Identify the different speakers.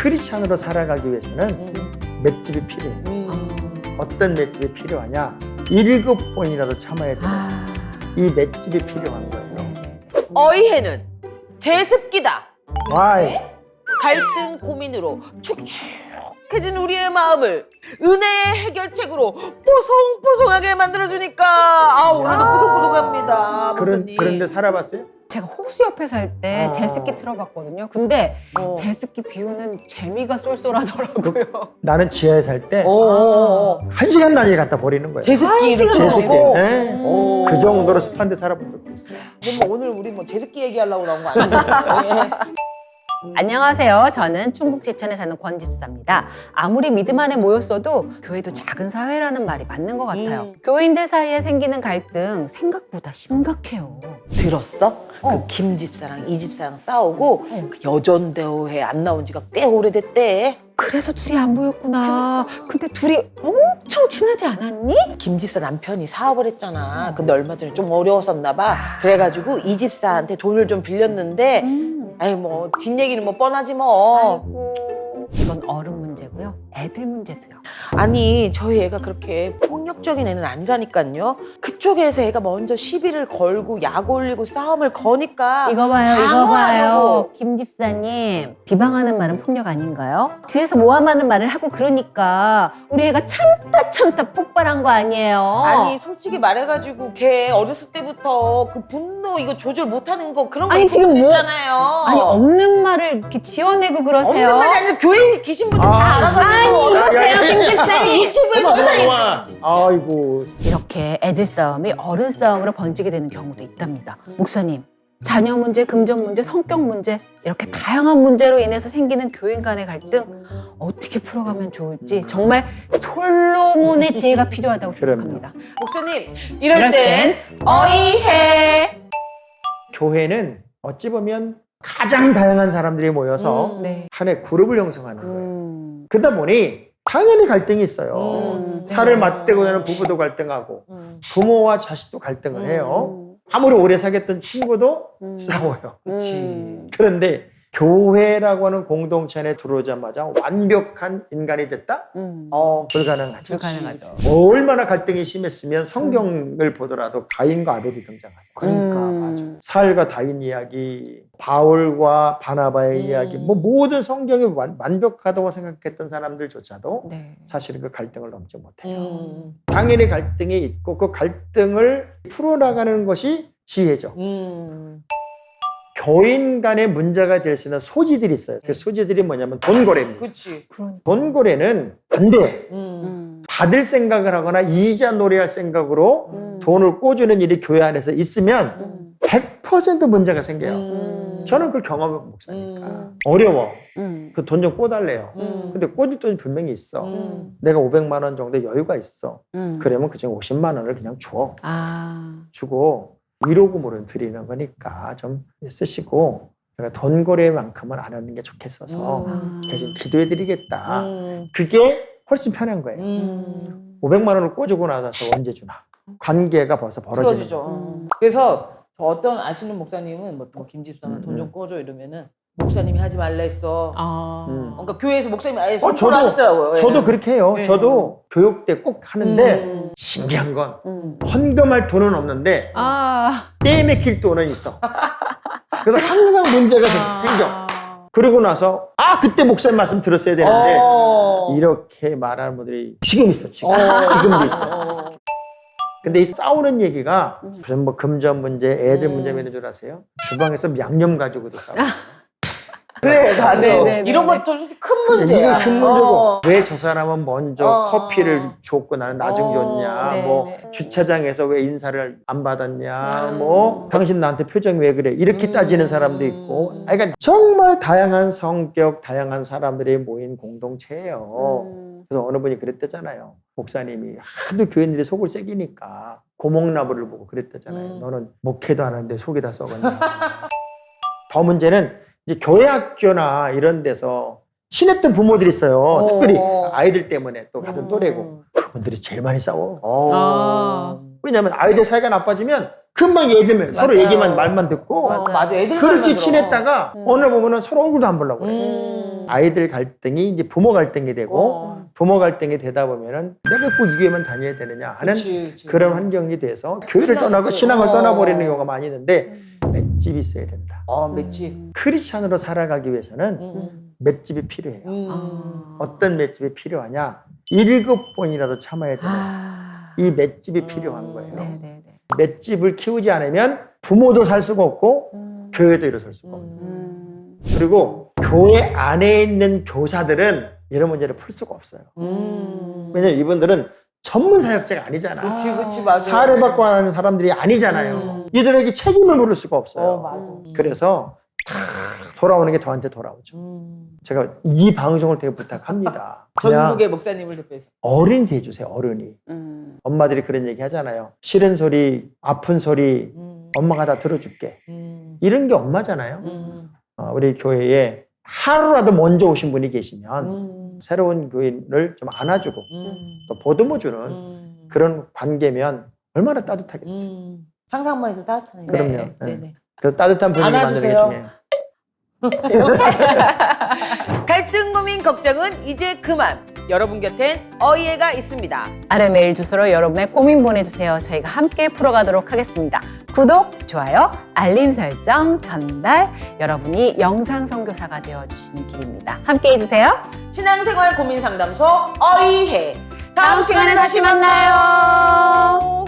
Speaker 1: 크리스찬으로 살아가기 위해서는
Speaker 2: 음.
Speaker 1: 맷집이 필요해.
Speaker 2: 음.
Speaker 1: 어떤 맷집이 필요하냐? 일곱 번이라도 참아야 돼.
Speaker 3: 아.
Speaker 1: 이 맷집이 필요한 거예요.
Speaker 2: 어이해는 제습기다.
Speaker 1: 와이.
Speaker 2: 갈등 고민으로 축축 해진 우리의 마음을 은혜의 해결책으로 뽀송뽀송하게 만들어주니까 아 오늘도 뽀송뽀송합니다.
Speaker 1: 그런
Speaker 2: 목사님.
Speaker 1: 그런데 살아봤어요?
Speaker 3: 제가 호수 옆에 살때
Speaker 1: 어.
Speaker 3: 제습기 틀어봤거든요. 근데
Speaker 2: 어.
Speaker 3: 제습기 비우는 재미가 쏠쏠하더라고요.
Speaker 1: 나는 지하에 살 때 한
Speaker 2: 어, 어, 어.
Speaker 1: 시간 단위에 갖다 버리는 거예요.
Speaker 2: 제습기를
Speaker 3: 시간
Speaker 1: 제습기. 네.
Speaker 2: 오.
Speaker 1: 그 정도로 습한 데 살아본 적도 있어요.
Speaker 2: 근데 뭐 오늘 우리 뭐 제습기 얘기하려고 나온 거 아니죠? 예.
Speaker 3: 안녕하세요. 저는 충북 제천에 사는 권집사입니다. 아무리 믿음 안에 모였어도 교회도 작은 사회라는 말이 맞는 것 같아요.
Speaker 2: 음.
Speaker 3: 교인들 사이에 생기는 갈등 생각보다 심각해요.
Speaker 2: 들었어?
Speaker 3: 어.
Speaker 2: 그 김 집사랑 이 집사랑 싸우고 그 여전대호회 안 나온 지가 꽤 오래됐대.
Speaker 3: 그래서 둘이 안 보였구나. 근데 둘이 엄청 친하지 않았니?
Speaker 2: 김집사 남편이 사업을 했잖아. 근데 얼마 전에 좀 어려웠었나 봐. 그래가지고 이 집사한테 돈을 좀 빌렸는데
Speaker 3: 음.
Speaker 2: 아니 뭐 뒷얘기는 뭐 뻔하지 뭐.
Speaker 3: 아이고. 이건 어른 문제고요. 애들 문제도요.
Speaker 2: 아니 저희 애가 그렇게 폭력적인 애는 아니라니까요. 그쪽에서 애가 먼저 시비를 걸고 약 올리고 싸움을 거니까
Speaker 3: 이거 봐요, 이거
Speaker 2: 방어
Speaker 3: 김 집사님, 비방하는 말은 폭력 아닌가요? 뒤에서 모함하는 말을 하고 그러니까 우리 애가 참다 참다 폭발한 거 아니에요?
Speaker 2: 아니 솔직히 말해가지고 걔 어렸을 때부터 그 분노 이거 조절 못하는 거 그런 거
Speaker 3: 아니, 지금 뭐-
Speaker 2: 그랬잖아요.
Speaker 3: 아니 없는 말을 이렇게 지어내고 그러세요?
Speaker 2: 없는 말이 아니라 교회에 계신 분들
Speaker 1: 아,
Speaker 2: 다 알아가지고
Speaker 3: 이러세요, 김 집사님.
Speaker 2: 유튜브에서
Speaker 1: 그만. 아이고.
Speaker 3: 이렇게 애들 싸움이 어른 싸움으로 번지게 되는 경우도 있답니다. 목사님, 자녀 문제, 금전 문제, 성격 문제 이렇게 다양한 문제로 인해서 생기는 교인 간의 갈등 어떻게 풀어가면 좋을지 정말 솔로몬의 지혜가 필요하다고
Speaker 1: 그럼요.
Speaker 3: 생각합니다.
Speaker 2: 목사님 이럴
Speaker 3: 이럴
Speaker 2: 땐 어이해
Speaker 1: 교회는 어찌 보면 가장 다양한 사람들이 모여서
Speaker 2: 음.
Speaker 3: 네.
Speaker 1: 한해 그룹을 형성하는 거예요.
Speaker 3: 음.
Speaker 1: 그러다 보니 당연히 갈등이 있어요.
Speaker 2: 음.
Speaker 1: 살을 맞대고 사는 부부도 갈등하고
Speaker 2: 음.
Speaker 1: 부모와 자식도 갈등을
Speaker 2: 음.
Speaker 1: 해요. 아무리 오래 사귀었던 친구도
Speaker 3: 음.
Speaker 1: 싸워요.
Speaker 2: 그치.
Speaker 3: 음.
Speaker 1: 그런데 교회라고 하는 공동체 안에 들어오자마자 완벽한 인간이 됐다?
Speaker 3: 음.
Speaker 2: 어
Speaker 1: 불가능하죠.
Speaker 3: 불가능하죠.
Speaker 1: 얼마나 갈등이 심했으면 성경을 보더라도 가인과 아벨이 등장하죠.
Speaker 2: 그러니까
Speaker 3: 음.
Speaker 2: 맞아.
Speaker 1: 사울과 다윗 이야기, 바울과 바나바의
Speaker 2: 음.
Speaker 1: 이야기, 뭐 모든 성경이 완, 완벽하다고 생각했던 사람들조차도
Speaker 3: 네.
Speaker 1: 사실은 그 갈등을 넘지 못해요.
Speaker 2: 음.
Speaker 1: 당연히 갈등이 있고 그 갈등을 풀어나가는 것이 지혜죠.
Speaker 2: 음.
Speaker 1: 교인 간의 문제가 될 수 있는 소지들이 있어요. 그 소지들이 뭐냐면 돈 거래입니다.
Speaker 2: 그치.
Speaker 3: 그런.
Speaker 1: 돈거래는 안 돼.
Speaker 2: 음.
Speaker 3: 음.
Speaker 1: 받을 생각을 하거나 이자 놀이할 생각으로
Speaker 3: 음.
Speaker 1: 돈을 꿔주는 일이 교회 안에서 있으면
Speaker 3: 음.
Speaker 1: 100% 문제가 생겨요.
Speaker 2: 음.
Speaker 1: 저는 그걸 경험한 목사니까.
Speaker 2: 음.
Speaker 1: 어려워.
Speaker 3: 음.
Speaker 1: 그 돈 좀 꿔달래요.
Speaker 2: 음.
Speaker 1: 근데 꿔줄 돈이 분명히 있어.
Speaker 2: 음.
Speaker 1: 내가 500만 원 정도 여유가 있어.
Speaker 3: 음.
Speaker 1: 그러면 그중에 50만 원을 그냥 줘.
Speaker 3: 아.
Speaker 1: 주고 위로금으로 드리는 거니까 좀 쓰시고 제가 돈 거래만큼은 안 하는 게 좋겠어서
Speaker 2: 음.
Speaker 1: 대신 기도해 드리겠다.
Speaker 2: 음.
Speaker 1: 그게 훨씬 편한 거예요.
Speaker 2: 음.
Speaker 1: 500만 원을 꿔주고 나서 언제 주나. 관계가 벌써 벌어지는. 거예요.
Speaker 3: 음.
Speaker 2: 그래서 저 어떤 아시는 목사님은 뭐, 뭐 김집사나
Speaker 1: 음,
Speaker 2: 돈좀
Speaker 1: 음.
Speaker 2: 꺼줘 이러면은 목사님이 하지 말라 했어.
Speaker 3: 아.
Speaker 1: 음.
Speaker 2: 그러니까 교회에서 목사님이 아예
Speaker 1: 어, 저도-
Speaker 2: 하셨더라고요. 예.
Speaker 1: 저도 그렇게 해요.
Speaker 2: 네.
Speaker 1: 저도 교육 때 꼭 하는데
Speaker 2: 음.
Speaker 1: 신기한 건
Speaker 3: 음.
Speaker 1: 헌금할 돈은 없는데
Speaker 3: 아.
Speaker 1: 떼 맥힐 돈은 있어. 그래서 항상 문제가 생- 생겨. 그러고 나서 아 그때 목사님 말씀 들었어야 되는데
Speaker 2: 어.
Speaker 1: 이렇게 말하는 분들이 지금 있어 지금
Speaker 2: 어.
Speaker 1: 지금도 있어.
Speaker 2: 어.
Speaker 1: 근데 이 싸우는 얘기가 무슨 뭐 금전 문제, 애들
Speaker 2: 음.
Speaker 1: 문제 있는 줄 아세요? 주방에서 양념 가지고도 싸워.
Speaker 2: 그래 맞아.
Speaker 3: 네, 네, 네,
Speaker 2: 이런
Speaker 3: 네.
Speaker 2: 것도 큰 문제야.
Speaker 1: 이게 큰 문제고
Speaker 2: 어.
Speaker 1: 왜 저 사람은 먼저
Speaker 2: 어.
Speaker 1: 커피를 줬고 나는 나중
Speaker 2: 어.
Speaker 1: 줬냐
Speaker 3: 네,
Speaker 1: 뭐
Speaker 3: 네.
Speaker 1: 주차장에서 왜 인사를 안 받았냐
Speaker 2: 음.
Speaker 1: 뭐 당신 나한테 표정이 왜 그래 이렇게
Speaker 2: 음.
Speaker 1: 따지는 사람도 있고 아, 그러니까 정말 다양한 성격 다양한 사람들이 모인 공동체예요
Speaker 3: 음.
Speaker 1: 그래서 어느 분이 그랬대잖아요 목사님이 하도 교인들이 속을 새기니까 고목나무를 보고 그랬대잖아요
Speaker 2: 음.
Speaker 1: 너는 목회도 하는데 속이 다 썩었냐 더 문제는 이제 교회 학교나 이런 데서 친했던 부모들이 있어요
Speaker 2: 어.
Speaker 1: 특별히 아이들 때문에 또 같은
Speaker 2: 음.
Speaker 1: 또래고 그분들이 제일 많이 싸워
Speaker 2: 어.
Speaker 3: 아.
Speaker 1: 왜냐하면 아이들 사이가 나빠지면 금방 얘기면 서로
Speaker 2: 맞아요.
Speaker 1: 얘기만 말만 듣고
Speaker 2: 어, 맞아. 애들
Speaker 1: 그렇게. 친했다가
Speaker 3: 음.
Speaker 1: 오늘 보면은 서로 얼굴도 안 보려고 그래.
Speaker 2: 음.
Speaker 1: 아이들 갈등이 이제 부모 갈등이 되고
Speaker 2: 어.
Speaker 1: 부모 갈등이 되다 보면은 내가 꼭 이 교회만 다녀야 되느냐 하는
Speaker 2: 그치, 그치.
Speaker 1: 그런 환경이 돼서 교회를
Speaker 2: 신앙
Speaker 1: 떠나고. 신앙을
Speaker 2: 어.
Speaker 1: 떠나버리는 경우가 많이 있는데 맷집이 있어야 된다.
Speaker 2: 어, 맷집.
Speaker 1: 크리스찬으로 살아가기 위해서는
Speaker 2: 음.
Speaker 1: 맷집이 필요해요.
Speaker 2: 음.
Speaker 3: 아.
Speaker 1: 어떤 맷집이 필요하냐? 일곱 번이라도 참아야 되는
Speaker 3: 아.
Speaker 1: 이 맷집이
Speaker 2: 음.
Speaker 1: 필요한 거예요.
Speaker 3: 네네네.
Speaker 1: 맷집을 키우지 않으면 부모도 살 수가 없고
Speaker 3: 음.
Speaker 1: 교회도 일어설 수가 없고
Speaker 3: 음.
Speaker 1: 그리고 교회 안에 있는 교사들은 이런 문제를 풀 수가 없어요.
Speaker 2: 음.
Speaker 1: 왜냐면 이분들은 전문 사역자가 아니잖아.
Speaker 2: 그치, 그치, 맞아.
Speaker 1: 사례 받고 하는 사람들이 아니잖아요.
Speaker 2: 음.
Speaker 1: 이들에게 책임을 물을 수가 없어요.
Speaker 2: 어, 맞아.
Speaker 3: 음.
Speaker 1: 그래서 다 돌아오는 게 저한테 돌아오죠.
Speaker 2: 음.
Speaker 1: 제가 이 방송을 되게 부탁합니다.
Speaker 2: 전국의 목사님을 대표해서.
Speaker 1: 어른이 돼주세요, 어른이.
Speaker 3: 음.
Speaker 1: 엄마들이 그런 얘기 하잖아요. 싫은 소리, 아픈 소리,
Speaker 2: 음.
Speaker 1: 엄마가 다 들어줄게.
Speaker 2: 음.
Speaker 1: 이런 게 엄마잖아요.
Speaker 2: 음.
Speaker 1: 어, 우리 교회에 하루라도 먼저 오신 분이 계시면
Speaker 2: 음.
Speaker 1: 새로운 교인을 좀 안아주고
Speaker 2: 음.
Speaker 1: 또 보듬어주는
Speaker 2: 음.
Speaker 1: 그런 관계면 얼마나 따뜻하겠어요.
Speaker 2: 음. 상상만 해도 따뜻하네요.
Speaker 1: 그럼요.
Speaker 2: 네, 네, 네.
Speaker 1: 그 따뜻한 분위기 만드는 게. 중요해요.
Speaker 2: 갈등 고민 걱정은 이제 그만. 여러분 곁엔 어이해가 있습니다.
Speaker 3: 아래 메일 주소로 여러분의 고민 보내주세요. 저희가 함께 풀어가도록 하겠습니다. 구독, 좋아요, 알림 설정, 전달. 여러분이 영상 선교사가 되어주시는 길입니다. 함께 해주세요.
Speaker 2: 신앙생활 고민 상담소 어이해.
Speaker 3: 다음 시간에 다시 만나요.